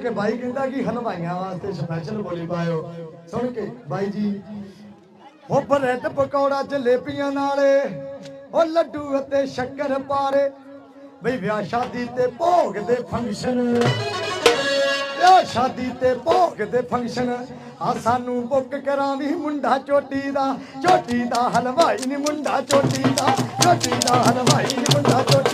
ਕਿ ਬਾਈ ਕਹਿੰਦਾ ਕਿ ਹਲਵਾਈਆਂ ਵਾਸਤੇ ਸਪੈਸ਼ਲ ਬੋਲੀ ਪਾਇਓ। ਸੁਣ ਕੇ ਬਾਈ ਜੀ ਉਹ ਬ੍ਰੈਡ ਪਕੌੜਾ ਜਲੇਬੀਆਂ ਨਾਲੇ, ਉਹ ਲੱਡੂ ਅਤੇ ਸ਼ੱਕਰ ਪਾਰੇ। ਬਈ ਵਿਆਹ ਸ਼ਾਦੀ ਤੇ ਭੋਗ ਦੇ ਫੰਕਸ਼ਨ ਵਿਆਹ ਸ਼ਾਦੀ ਤੇ ਭੋਗ ਦੇ ਫੰਕਸ਼ਨ ਆ ਸਾਨੂੰ ਬੁੱਕ ਕਰਾਵੀ ਮੁੰਡਾ ਚੋਟੀ ਦਾ। ਚੋਟੀ ਦਾ ਹਲਵਾਈ ਨੀ ਮੁੰਡਾ ਚੋਟੀ ਦਾ। ਚੋਟੀ ਦਾ ਹਲਵਾਈ ਨੀ ਮੁੰਡਾ ਚੋਟੀ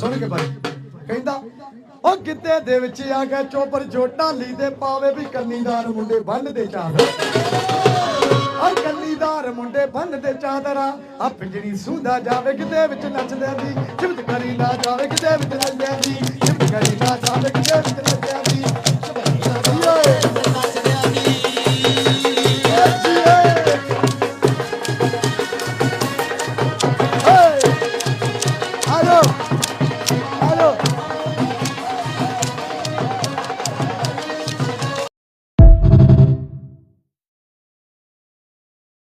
ਸੁਣ ਕੇ ਬਾਈ ਕਹਿੰਦਾ, ਉਹ ਗਿੱਧੇ ਦੇ ਵਿੱਚ ਆ ਕੇ ਚੋਪਰ ਜੋ ਢਾਲੀ ਦੇ ਪਾਵੇ ਵੀ ਕੰਨੀਦਾਰ ਮੁੰਡੇ ਬੰਨਦੇ ਚਾਦਰ। ਆ ਕੰਨੀਦਾਰ ਮੁੰਡੇ ਬੰਨ ਦੇ ਆ ਪਿੰਜਣੀ ਸੁੰਦਾ ਜਾਵੇ, ਗਿੱਧੇ ਵਿੱਚ ਨੱਚਦੇ ਦੀ ਜਿਮਤ ਕਰੀ ਨਾ ਜਾਵੇ ਕਿਤੇ ਵਿੱਚ Adam.